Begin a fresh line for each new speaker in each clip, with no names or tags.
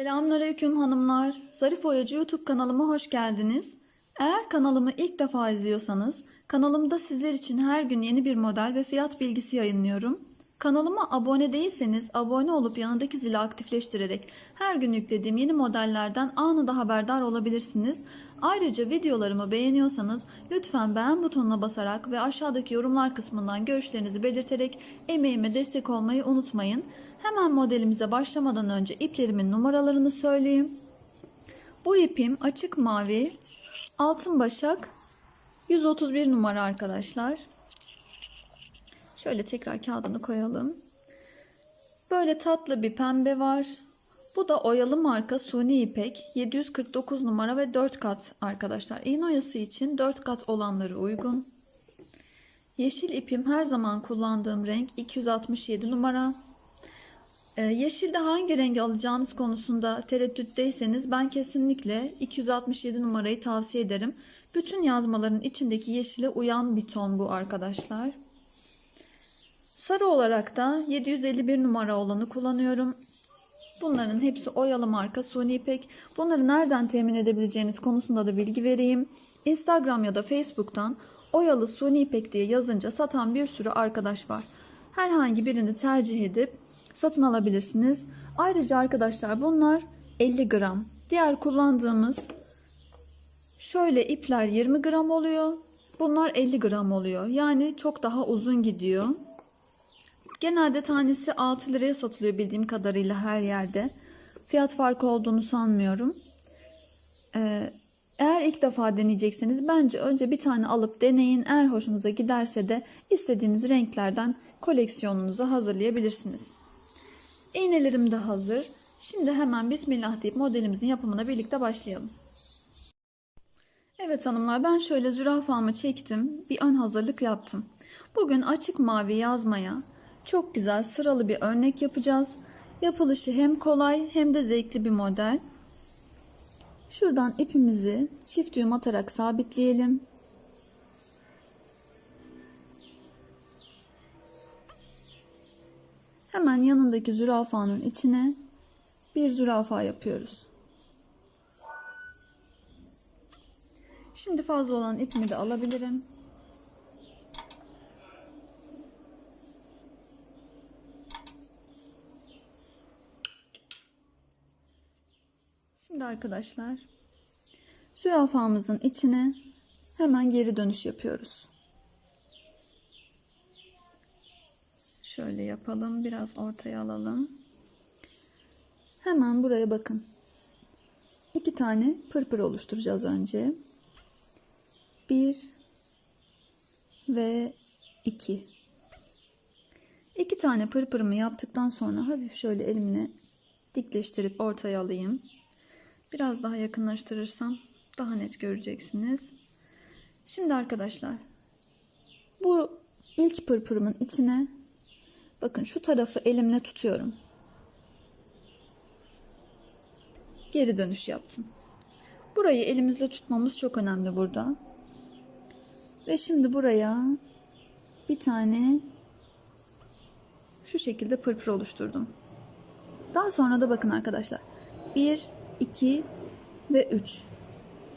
Selamünaleyküm hanımlar. Zarif Oyacı YouTube kanalıma hoş geldiniz. Eğer kanalımı ilk defa izliyorsanız, kanalımda sizler için her gün yeni bir model ve fiyat bilgisi yayınlıyorum. Kanalıma abone değilseniz abone olup yanındaki zili aktifleştirerek her gün yüklediğim yeni modellerden anında haberdar olabilirsiniz. Ayrıca videolarımı beğeniyorsanız lütfen beğen butonuna basarak ve aşağıdaki yorumlar kısmından görüşlerinizi belirterek emeğime destek olmayı unutmayın. Hemen modelimize başlamadan önce iplerimin numaralarını söyleyeyim. Bu ipim açık mavi, altın başak, 131 numara arkadaşlar. Şöyle tekrar kağıdını koyalım. Böyle tatlı bir pembe var. Bu da oyalı marka suni ipek 749 numara ve 4 kat arkadaşlar. İğne oyası için 4 kat olanları uygun. Yeşil ipim her zaman kullandığım renk 267 numara. Ee, yeşilde hangi rengi alacağınız konusunda tereddütteyseniz ben kesinlikle 267 numarayı tavsiye ederim. Bütün yazmaların içindeki yeşile uyan bir ton bu arkadaşlar. Sarı olarak da 751 numara olanı kullanıyorum. Bunların hepsi oyalı marka suni ipek. Bunları nereden temin edebileceğiniz konusunda da bilgi vereyim. Instagram ya da Facebook'tan oyalı suni ipek diye yazınca satan bir sürü arkadaş var. Herhangi birini tercih edip satın alabilirsiniz. Ayrıca arkadaşlar bunlar 50 gram. Diğer kullandığımız şöyle ipler 20 gram oluyor. Bunlar 50 gram oluyor. Yani çok daha uzun gidiyor. Genelde tanesi 6 liraya satılıyor bildiğim kadarıyla her yerde. Fiyat farkı olduğunu sanmıyorum. Ee, eğer ilk defa deneyecekseniz bence önce bir tane alıp deneyin. Eğer hoşunuza giderse de istediğiniz renklerden koleksiyonunuzu hazırlayabilirsiniz. İğnelerim de hazır. Şimdi hemen Bismillah deyip modelimizin yapımına birlikte başlayalım. Evet hanımlar ben şöyle zürafamı çektim. Bir ön hazırlık yaptım. Bugün açık mavi yazmaya çok güzel sıralı bir örnek yapacağız. Yapılışı hem kolay hem de zevkli bir model. Şuradan ipimizi çift düğüm atarak sabitleyelim. Hemen yanındaki zürafanın içine bir zürafa yapıyoruz. Şimdi fazla olan ipimi de alabilirim. Şimdi arkadaşlar zürafamızın içine hemen geri dönüş yapıyoruz. Şöyle yapalım. Biraz ortaya alalım. Hemen buraya bakın. İki tane pırpır oluşturacağız önce. Bir ve iki. İki tane pırpırımı yaptıktan sonra hafif şöyle elimle dikleştirip ortaya alayım. Biraz daha yakınlaştırırsam daha net göreceksiniz. Şimdi arkadaşlar bu ilk pırpırımın içine bakın şu tarafı elimle tutuyorum. Geri dönüş yaptım. Burayı elimizle tutmamız çok önemli burada. Ve şimdi buraya bir tane şu şekilde pırpır oluşturdum. Daha sonra da bakın arkadaşlar. 1 2 ve 3.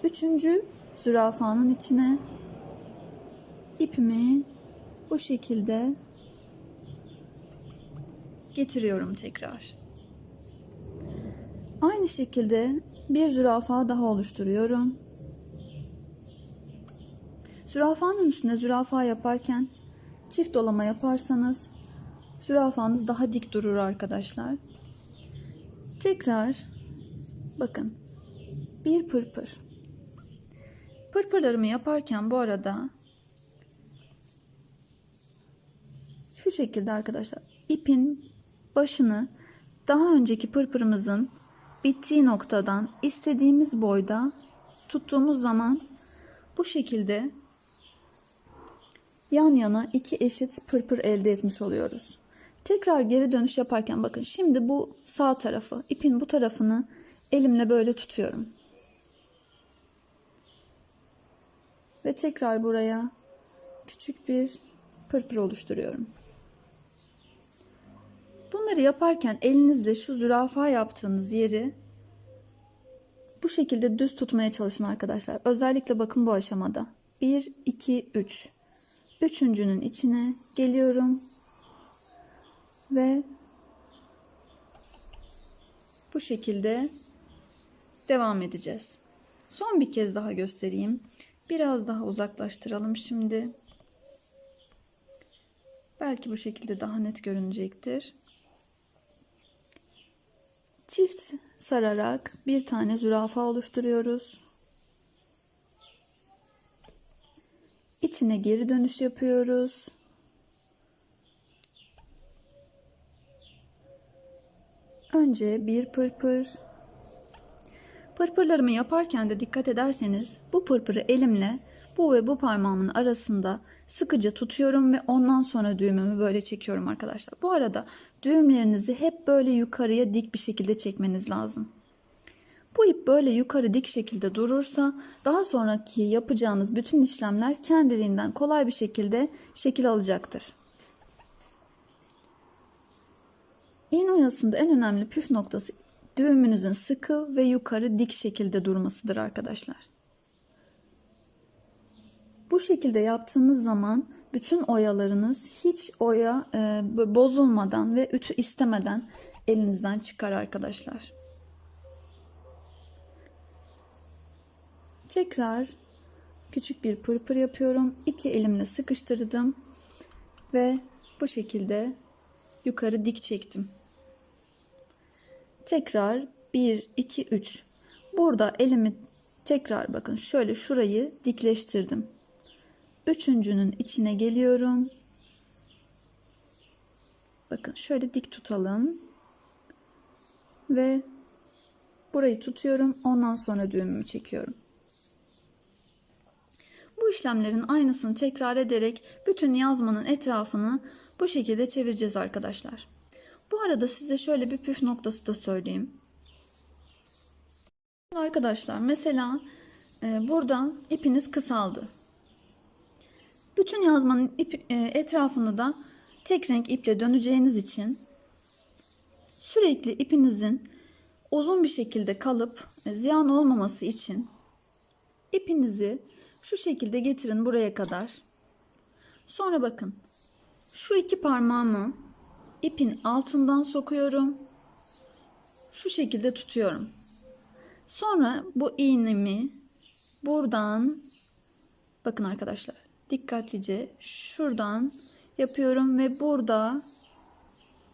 Üçüncü zürafanın içine ipimi bu şekilde getiriyorum tekrar. Aynı şekilde bir zürafa daha oluşturuyorum. Zürafanın üstüne zürafa yaparken çift dolama yaparsanız zürafanız daha dik durur arkadaşlar. Tekrar bakın bir pırpır. Pırpırlarımı yaparken bu arada şu şekilde arkadaşlar ipin başını daha önceki pırpırımızın bittiği noktadan istediğimiz boyda tuttuğumuz zaman bu şekilde yan yana iki eşit pırpır elde etmiş oluyoruz. Tekrar geri dönüş yaparken bakın şimdi bu sağ tarafı ipin bu tarafını elimle böyle tutuyorum. Ve tekrar buraya küçük bir pırpır oluşturuyorum. Bunları yaparken elinizle şu zürafa yaptığınız yeri Bu şekilde düz tutmaya çalışın arkadaşlar. Özellikle bakın bu aşamada. 1, 2, 3. Üçüncünün içine geliyorum. Ve bu şekilde devam edeceğiz. Son bir kez daha göstereyim. Biraz daha uzaklaştıralım şimdi. Belki bu şekilde daha net görünecektir. Çift sararak bir tane zürafa oluşturuyoruz. İçine geri dönüş yapıyoruz. Önce bir pırpır. Pırpırlarımı yaparken de dikkat ederseniz bu pırpırı elimle bu ve bu parmağımın arasında sıkıca tutuyorum ve ondan sonra düğümümü böyle çekiyorum arkadaşlar. Bu arada düğümlerinizi hep böyle yukarıya dik bir şekilde çekmeniz lazım. Bu ip böyle yukarı dik şekilde durursa daha sonraki yapacağınız bütün işlemler kendiliğinden kolay bir şekilde şekil alacaktır. İğne oyasında en önemli püf noktası düğümünüzün sıkı ve yukarı dik şekilde durmasıdır arkadaşlar. Bu şekilde yaptığınız zaman bütün oyalarınız hiç oya e, bozulmadan ve ütü istemeden elinizden çıkar arkadaşlar. Tekrar küçük bir pırpır yapıyorum. İki elimle sıkıştırdım ve bu şekilde yukarı dik çektim. Tekrar 1 2 3. Burada elimi tekrar bakın şöyle şurayı dikleştirdim. Üçüncünün içine geliyorum. Bakın şöyle dik tutalım. Ve burayı tutuyorum. Ondan sonra düğümümü çekiyorum. Bu işlemlerin aynısını tekrar ederek bütün yazmanın etrafını bu şekilde çevireceğiz arkadaşlar. Bu arada size şöyle bir püf noktası da söyleyeyim. Arkadaşlar mesela e, buradan ipiniz kısaldı. Bütün yazmanın ip, e, etrafını da tek renk iple döneceğiniz için sürekli ipinizin uzun bir şekilde kalıp e, ziyan olmaması için ipinizi şu şekilde getirin buraya kadar. Sonra bakın şu iki parmağımı ipin altından sokuyorum. Şu şekilde tutuyorum. Sonra bu iğnemi buradan bakın arkadaşlar dikkatlice şuradan yapıyorum ve burada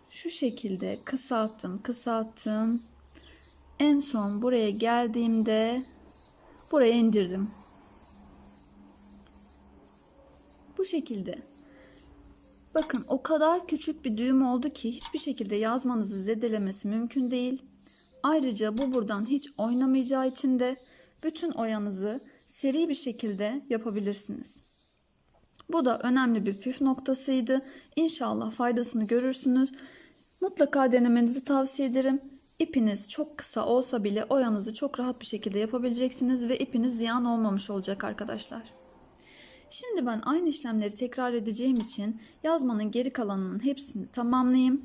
şu şekilde kısalttım kısalttım. En son buraya geldiğimde buraya indirdim. Bu şekilde. Bakın o kadar küçük bir düğüm oldu ki hiçbir şekilde yazmanızı zedelemesi mümkün değil. Ayrıca bu buradan hiç oynamayacağı için de bütün oyanızı seri bir şekilde yapabilirsiniz. Bu da önemli bir püf noktasıydı. İnşallah faydasını görürsünüz. Mutlaka denemenizi tavsiye ederim. İpiniz çok kısa olsa bile oyanızı çok rahat bir şekilde yapabileceksiniz ve ipiniz ziyan olmamış olacak arkadaşlar. Şimdi ben aynı işlemleri tekrar edeceğim için yazmanın geri kalanının hepsini tamamlayayım.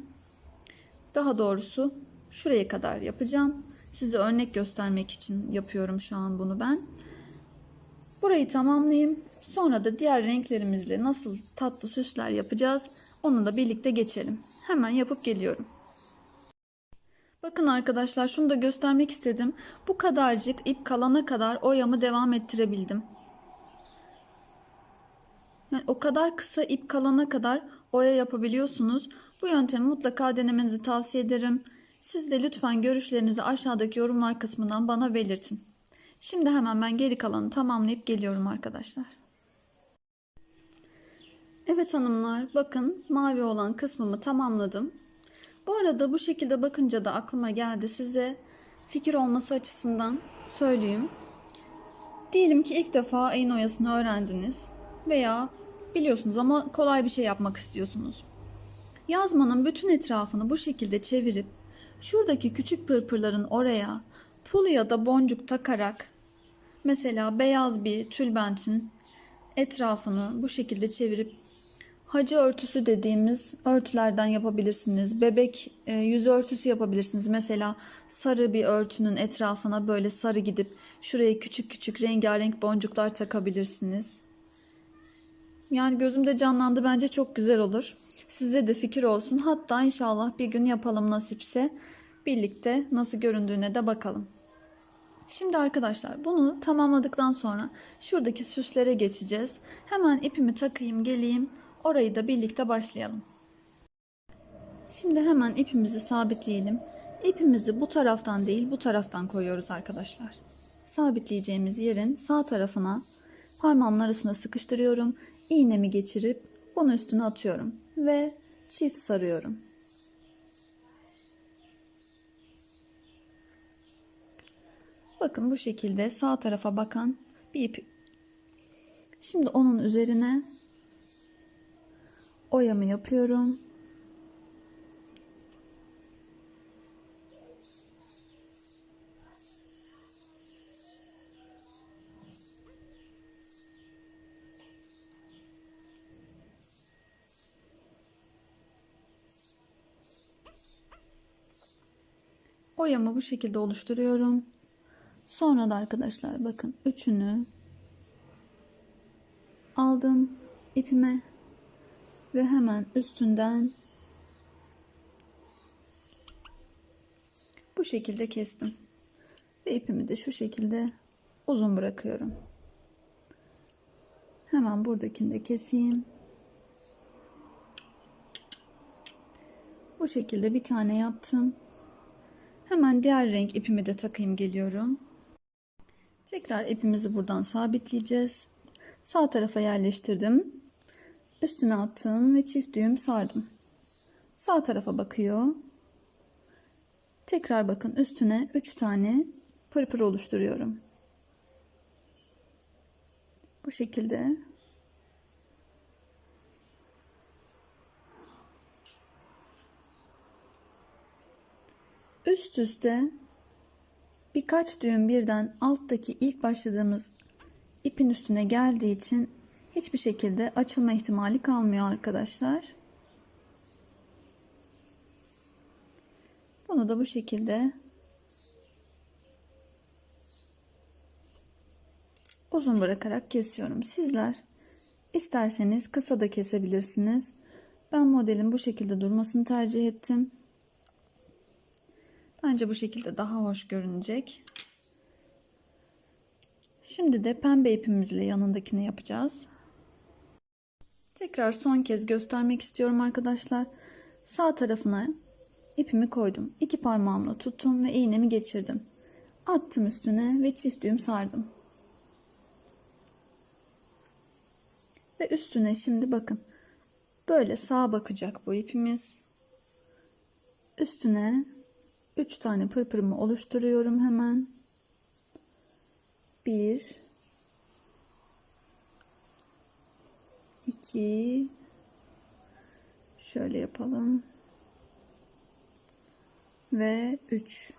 Daha doğrusu şuraya kadar yapacağım. Size örnek göstermek için yapıyorum şu an bunu ben. Burayı tamamlayayım. Sonra da diğer renklerimizle nasıl tatlı süsler yapacağız. Onu da birlikte geçelim. Hemen yapıp geliyorum. Bakın arkadaşlar şunu da göstermek istedim. Bu kadarcık ip kalana kadar oyamı devam ettirebildim. Yani o kadar kısa ip kalana kadar oya yapabiliyorsunuz. Bu yöntemi mutlaka denemenizi tavsiye ederim. Siz de lütfen görüşlerinizi aşağıdaki yorumlar kısmından bana belirtin. Şimdi hemen ben geri kalanı tamamlayıp geliyorum arkadaşlar. Evet hanımlar bakın mavi olan kısmımı tamamladım. Bu arada bu şekilde bakınca da aklıma geldi size fikir olması açısından söyleyeyim. Diyelim ki ilk defa ayın oyasını öğrendiniz veya biliyorsunuz ama kolay bir şey yapmak istiyorsunuz. Yazmanın bütün etrafını bu şekilde çevirip şuradaki küçük pırpırların oraya pul ya da boncuk takarak mesela beyaz bir tülbentin etrafını bu şekilde çevirip hacı örtüsü dediğimiz örtülerden yapabilirsiniz. Bebek e, yüz örtüsü yapabilirsiniz. Mesela sarı bir örtünün etrafına böyle sarı gidip şuraya küçük küçük rengarenk boncuklar takabilirsiniz. Yani gözümde canlandı bence çok güzel olur. Size de fikir olsun. Hatta inşallah bir gün yapalım nasipse. Birlikte nasıl göründüğüne de bakalım. Şimdi arkadaşlar bunu tamamladıktan sonra şuradaki süslere geçeceğiz. Hemen ipimi takayım geleyim. Orayı da birlikte başlayalım. Şimdi hemen ipimizi sabitleyelim. İpimizi bu taraftan değil bu taraftan koyuyoruz arkadaşlar. Sabitleyeceğimiz yerin sağ tarafına parmağımın arasına sıkıştırıyorum. İğnemi geçirip bunu üstüne atıyorum ve çift sarıyorum. Bakın bu şekilde sağ tarafa bakan bir ip. Şimdi onun üzerine oyamı yapıyorum. Oyamı bu şekilde oluşturuyorum. Sonra da arkadaşlar bakın üçünü aldım ipime ve hemen üstünden bu şekilde kestim. Ve ipimi de şu şekilde uzun bırakıyorum. Hemen buradakini de keseyim. Bu şekilde bir tane yaptım. Hemen diğer renk ipimi de takayım geliyorum. Tekrar ipimizi buradan sabitleyeceğiz. Sağ tarafa yerleştirdim. Üstüne attım ve çift düğüm sardım. Sağ tarafa bakıyor. Tekrar bakın üstüne 3 tane pırpır oluşturuyorum. Bu şekilde. Üst üste birkaç düğüm birden alttaki ilk başladığımız ipin üstüne geldiği için hiçbir şekilde açılma ihtimali kalmıyor arkadaşlar. Bunu da bu şekilde uzun bırakarak kesiyorum. Sizler isterseniz kısa da kesebilirsiniz. Ben modelin bu şekilde durmasını tercih ettim. Bence bu şekilde daha hoş görünecek. Şimdi de pembe ipimizle yanındakini yapacağız. Tekrar son kez göstermek istiyorum arkadaşlar. Sağ tarafına ipimi koydum. İki parmağımla tuttum ve iğnemi geçirdim. Attım üstüne ve çift düğüm sardım. Ve üstüne şimdi bakın. Böyle sağa bakacak bu ipimiz. Üstüne 3 tane pırpırımı oluşturuyorum hemen. 1 2 şöyle yapalım. Ve 3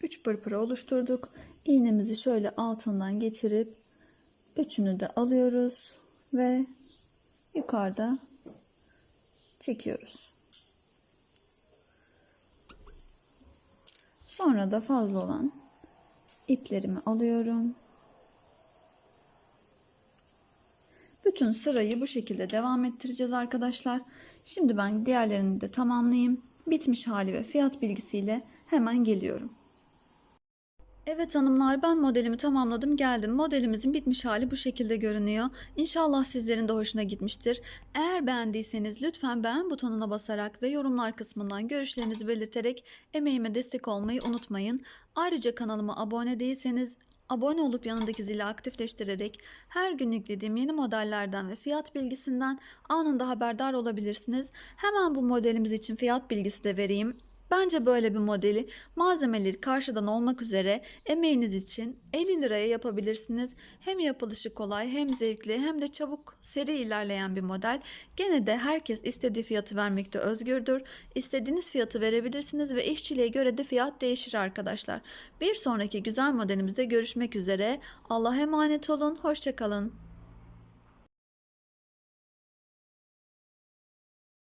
3 pırpırı oluşturduk. İğnemizi şöyle altından geçirip üçünü de alıyoruz ve yukarıda çekiyoruz. Sonra da fazla olan iplerimi alıyorum. Bütün sırayı bu şekilde devam ettireceğiz arkadaşlar. Şimdi ben diğerlerini de tamamlayayım. Bitmiş hali ve fiyat bilgisiyle hemen geliyorum. Evet hanımlar ben modelimi tamamladım geldim. Modelimizin bitmiş hali bu şekilde görünüyor. İnşallah sizlerin de hoşuna gitmiştir. Eğer beğendiyseniz lütfen beğen butonuna basarak ve yorumlar kısmından görüşlerinizi belirterek emeğime destek olmayı unutmayın. Ayrıca kanalıma abone değilseniz abone olup yanındaki zili aktifleştirerek her gün yüklediğim yeni modellerden ve fiyat bilgisinden anında haberdar olabilirsiniz. Hemen bu modelimiz için fiyat bilgisi de vereyim. Bence böyle bir modeli malzemeleri karşıdan olmak üzere emeğiniz için 50 liraya yapabilirsiniz. Hem yapılışı kolay hem zevkli hem de çabuk seri ilerleyen bir model. Gene de herkes istediği fiyatı vermekte özgürdür. İstediğiniz fiyatı verebilirsiniz ve işçiliğe göre de fiyat değişir arkadaşlar. Bir sonraki güzel modelimizde görüşmek üzere. Allah'a emanet olun. Hoşçakalın.